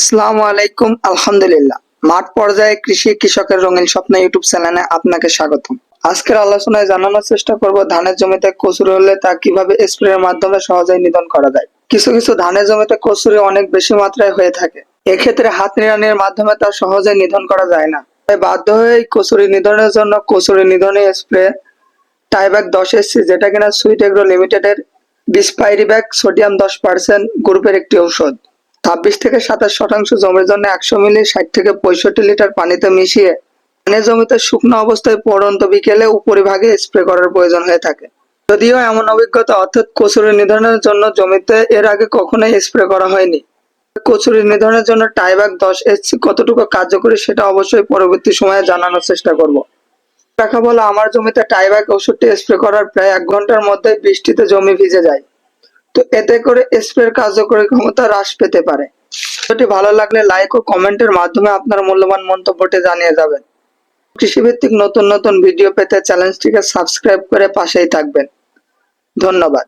আসসালামু আলাইকুম, আলহামদুলিল্লাহ। মাঠ পর্যায়ে কৃষি কৃষকের রঙিন স্বপ্ন ইউটিউব চ্যানেলে আপনাকে আজকের আলোচনায় জানানোর চেষ্টা করব, ধানের জমিতে হলে তা কীভাবে স্প্রের মাধ্যমে নিধন করা যায়? কিছু কিছু ধানের জমিতে কচুরি অনেক বেশি মাত্রায় হয়ে থাকে। এক্ষেত্রে হাত নিড়ানির মাধ্যমে তা সহজে নিধন করা যায় না। তাই বাধ্য হয়ে কচুরি নিধনের জন্য কচুরি নিধনে স্প্রে টাইব্যাক দশ এসসি, যেটা কিনা সুইট এগ্রো লিমিটেডের বিসপাইরিব্যাক সোডিয়াম দশ পার্সেন্ট গ্রুপের একটি ঔষধ। ছাব্বিশ থেকে সাতাশ শতাংশ জমির জন্য একশো মিলি ষাট থেকে পঁয়ষট্টি লিটার পানিতে মিশিয়ে ধানের জমিতে শুকনো অবস্থায় পড়ন্ত বিকেলে উপরিভাগে স্প্রে করার প্রয়োজন হয়ে থাকে। যদিও এমন অভিজ্ঞতা, অর্থাৎ কচুরি নিধনের জন্য জমিতে এর আগে কখনোই স্প্রে করা হয়নি। কচুরি নিধনের জন্য টাইব্যাক দশ এসসি কতটুকু কার্যকরী সেটা অবশ্যই পরবর্তী সময়ে জানানোর চেষ্টা করব। দেখা বলে, আমার জমিতে টাইব্যাক ওষুধটি স্প্রে করার প্রায় এক ঘণ্টার মধ্যে বৃষ্টিতে জমি ভিজে যায়। তো এতে করে স্প্রের কার্যকরী ক্ষমতা হ্রাস পেতে পারে। ভিডিওটি ভালো লাগলে লাইক ও কমেন্টের মাধ্যমে আপনার মূল্যবান মন্তব্যটি জানিয়ে যাবেন। কৃষিভিত্তিক নতুন নতুন ভিডিও পেতে চ্যানেলটিকে সাবস্ক্রাইব করে পাশেই থাকবেন। ধন্যবাদ।